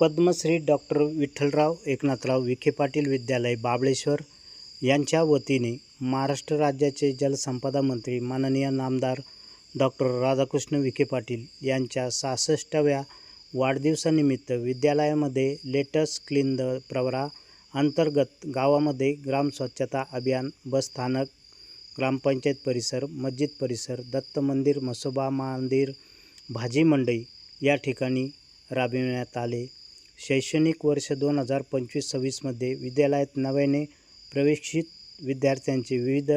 Padmashri doctor Vitthalrao Eknathrao Vikhe Patil विद्यालय बाबळेश्वर यांच्या वतीने महाराष्ट्र राज्याचे जलसंपदा मंत्री माननीय नामदार डॉक्टर राधाकृष्ण विखे पाटील यांच्या सहासष्टाव्या वाढदिवसानिमित्त विद्यालयामध्ये लेटस क्लीन द प्रवरा अंतर्गत गावामध्ये ग्राम स्वच्छता अभियान बसस्थानक ग्रामपंचायत परिसर मस्जिद परिसर दत्त मंदिर मसोबा मंदिर भाजी मंडई या ठिकाणी राबविण्यात आले. शैक्षणिक वर्ष दोन हजार पंचवीस सव्वीसमध्ये विद्यालयात नव्याने प्रवेशित विद्यार्थ्यांचे विविध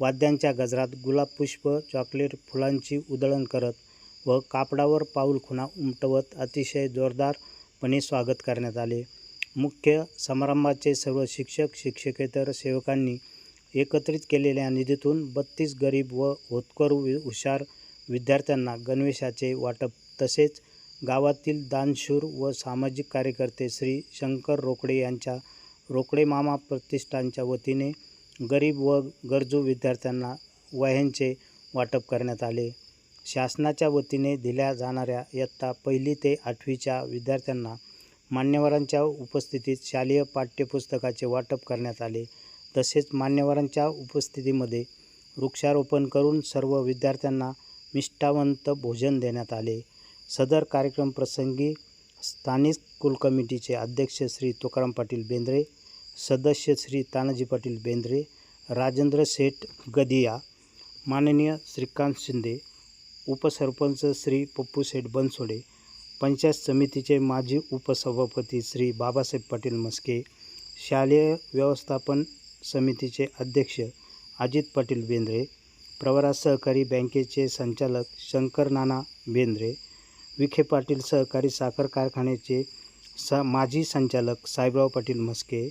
वाद्यांच्या गजरात गुलाब पुष्प चॉकलेट फुलांची उधळण करत व कापडावर पाऊल खुणा उमटवत अतिशय जोरदारपणे स्वागत करण्यात आले. मुख्य समारंभाचे सर्व शिक्षक शिक्षकेतर सेवकांनी एकत्रित केलेल्या निधीतून बत्तीस गरीब व होतकरू हुशार विद्यार्थ्यांना गणवेशाचे वाटप तसेच गावातील दानशूर व सामाजिक कार्यकर्ते श्री शंकर रोकडे यांच्या रोकडे मामा प्रतिष्ठानच्या वतीने गरीब व गरजू विद्यार्थ्यांना वह्यांचे वाटप करण्यात आले. शासनाच्या वतीने दिल्या जाणाऱ्या इयत्ता पहिली ते आठवीच्या विद्यार्थ्यांना मान्यवरांच्या उपस्थितीत शालेय पाठ्यपुस्तकाचे वाटप करण्यात आले. तसेच मान्यवरांच्या उपस्थितीमध्ये वृक्षारोपण करून सर्व विद्यार्थ्यांना मिष्टावंत भोजन देण्यात आले. सदर कार्यक्रम प्रसंगी स्थानिक स्कूल कमिटीचे अध्यक्ष श्री तुकाराम पाटील बेंद्रे सदस्य श्री तानाजी पाटील बेंद्रे राजेंद्र शेठ गदिया माननीय श्रीकांत शिंदे उपसरपंच श्री पप्पू शेठ बनसोडे पंचायत समितीचे माजी उपसभापती श्री बाबासाहेब पाटील मस्के शालेय व्यवस्थापन समितीचे अध्यक्ष अजित पाटील बेंद्रे प्रवरा सहकारी बँकेचे संचालक शंकर नाना बेंद्रे विखे पाटील सहकारी साखर कारखान्याचे सा माजी संचालक साहेबराव पाटील म्हस्के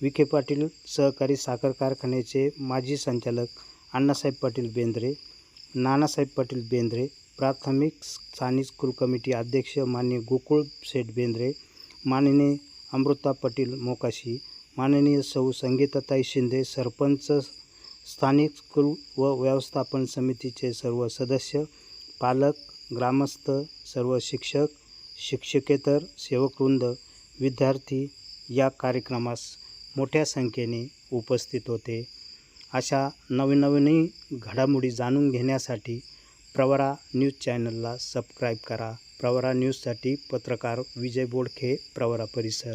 विखे पाटील सहकारी साखर कारखान्याचे माजी संचालक अण्णासाहेब पाटील बेंद्रे नानासाहेब पाटील बेंद्रे प्राथमिक स्थानिक स्कूल कमिटी अध्यक्ष माननीय गोकुळ शेठ बेंद्रे माननीय अमृता पाटील मोकाशी माननीय सौ संगीताताई शिंदे सरपंच स्थानिक स्कूल व व्यवस्थापन समितीचे सर्व सदस्य पालक ग्रामस्थ सर्व शिक्षक शिक्षकेतर सेवकवृंद विद्यार्थी या कार्यक्रमास मोठ्या संख्येने उपस्थित होते. अशा नवनवीनही घडामोडी जाणून घेण्यासाठी प्रवरा न्यूज चॅनलला सबस्क्राईब करा. प्रवरा न्यूजसाठी पत्रकार विजय बोडखे प्रवरा परिसर.